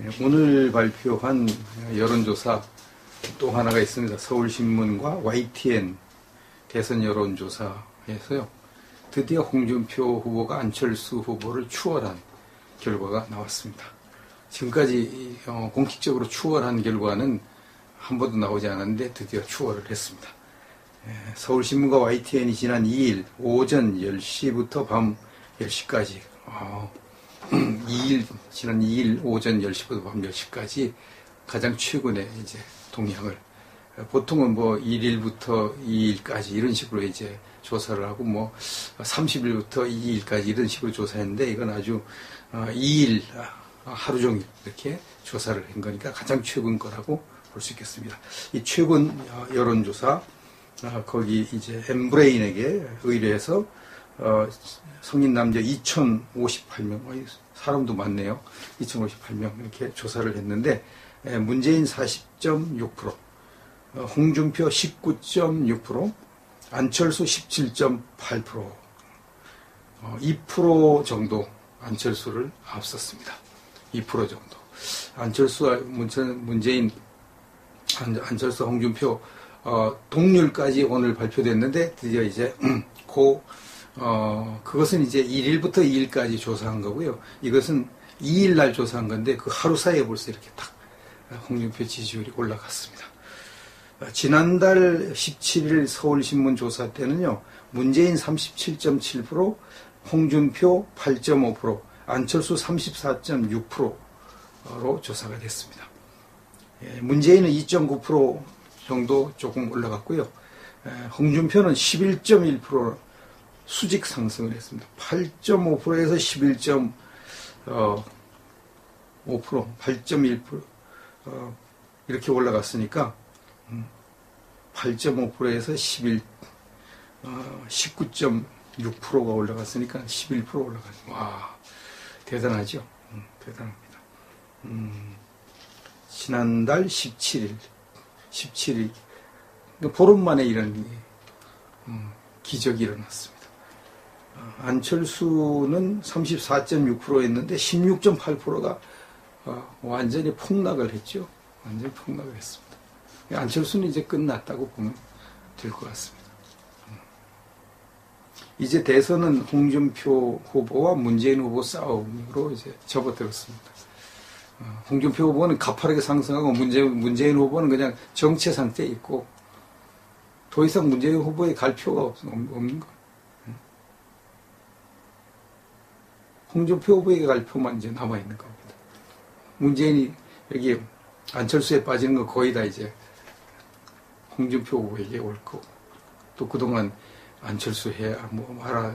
예, 오늘 발표한 여론조사 또 하나가 있습니다. 서울신문과 YTN 대선 여론조사에서요. 드디어 홍준표 후보가 안철수 후보를 추월한 결과가 나왔습니다. 지금까지 어, 공식적으로 추월한 결과는 한 번도 나오지 않았는데 드디어 추월을 했습니다. 예, 서울신문과 YTN이 지난 2일 오전 10시부터 밤 10시까지 2일, 지난 2일 오전 10시부터 밤 10시까지 가장 최근의 이제 동향을 보통은 뭐 1일부터 2일까지 이런 식으로 이제 조사를 하고 뭐 30일부터 2일까지 이런 식으로 조사했는데 이건 아주 2일 어, 하루 종일 이렇게 조사를 한 거니까 가장 최근 거라고 볼 수 있겠습니다. 이 최근 어, 여론조사 어, 거기 이제 엠브레인에게 의뢰해서 어, 성인 남자 2,058명, 사람도 많네요. 2,058명 이렇게 조사를 했는데 문재인 40.6%, 어, 홍준표 19.6%, 안철수 17.8%, 어, 2% 정도 안철수를 앞섰습니다. 2% 정도. 안철수, 문재인, 안철수, 홍준표 어, 동률까지 오늘 발표됐는데 드디어 이제 고 어, 그것은 이제 1일부터 2일까지 조사한 거고요. 이것은 2일 날 조사한 건데 그 하루 사이에 벌써 이렇게 딱 홍준표 지지율이 올라갔습니다. 어, 지난달 17일 서울신문 조사 때는요, 문재인 37.7%, 홍준표 8.5%, 안철수 34.6%로 조사가 됐습니다. 예, 문재인은 2.9% 정도 조금 올라갔고요. 예, 홍준표는 11.1% 수직 상승을 했습니다. 8.5%에서 11.5%, 어, 8.1% 어, 이렇게 올라갔으니까 8.5%에서 11, 어, 19.6%가 올라갔으니까 11% 올라가죠. 와, 대단하죠. 음, 대단합니다. 음, 지난달 17일, 17일, 보름 만에 이런 음, 기적이 일어났습니다. 안철수는 34.6%였는데 16.8%가 어, 완전히 폭락을 했죠. 완전히 폭락을 했습니다. 안철수는 이제 끝났다고 보면 될 것 같습니다. 음. 이제 대선은 홍준표 후보와 문재인 후보 싸움으로 이제 접어들었습니다. 어, 홍준표 후보는 가파르게 상승하고 문재인, 문재인 후보는 그냥 정체 상태에 있고 더 이상 문재인 후보에 갈 필요가 없는 거예요. 홍준표 후보에게 갈 표만 이제 남아 있는 겁니다. 문재인이 여기 안철수에 빠지는 거 거의 다 이제 홍준표 후보에게 올 거고 또 그동안 안철수 해, 뭐 말아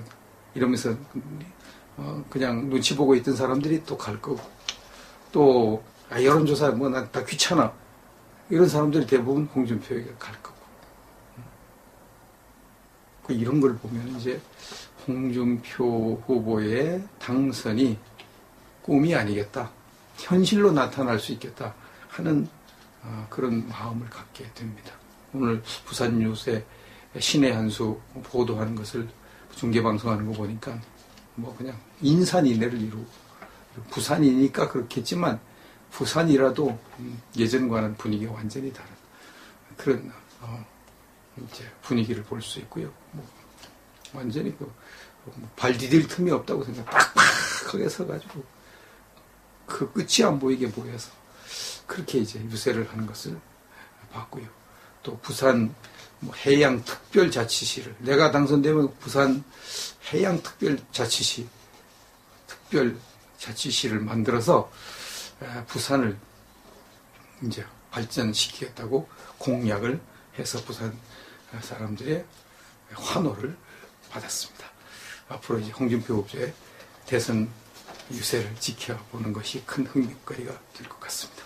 이러면서 어 그냥 눈치 보고 있던 사람들이 또 갈 거고. 또 아, 여론조사 뭐 난 다 귀찮아. 이런 사람들이 대부분 홍준표에게 갈 거고. 그 이런 걸 보면 이제 홍준표 후보의 당선이 꿈이 아니겠다. 현실로 나타날 수 있겠다 하는 어, 그런 마음을 갖게 됩니다. 오늘 부산 뉴스에 신의 한 수 보도하는 것을 중계방송하는 거 보니까 뭐 그냥 인산인해를 이루고 부산이니까 그렇겠지만 부산이라도 예전과는 분위기가 완전히 다른 그런 어, 이제 분위기를 볼 수 있고요. 뭐 완전히 그, 발 디딜 틈이 없다고 생각, 빡빡하게 서가지고, 그 끝이 안 보이게 보여서, 그렇게 이제 유세를 하는 것을 봤고요. 또 부산 뭐 해양특별자치시를, 내가 당선되면 부산 해양특별자치시, 특별자치시를 만들어서, 부산을 이제 발전시키겠다고 공약을 해서 부산 사람들의 환호를 받았습니다. 앞으로 이제 홍준표 후보의 대선 유세를 지켜보는 것이 큰 흥미거리가 될 것 같습니다.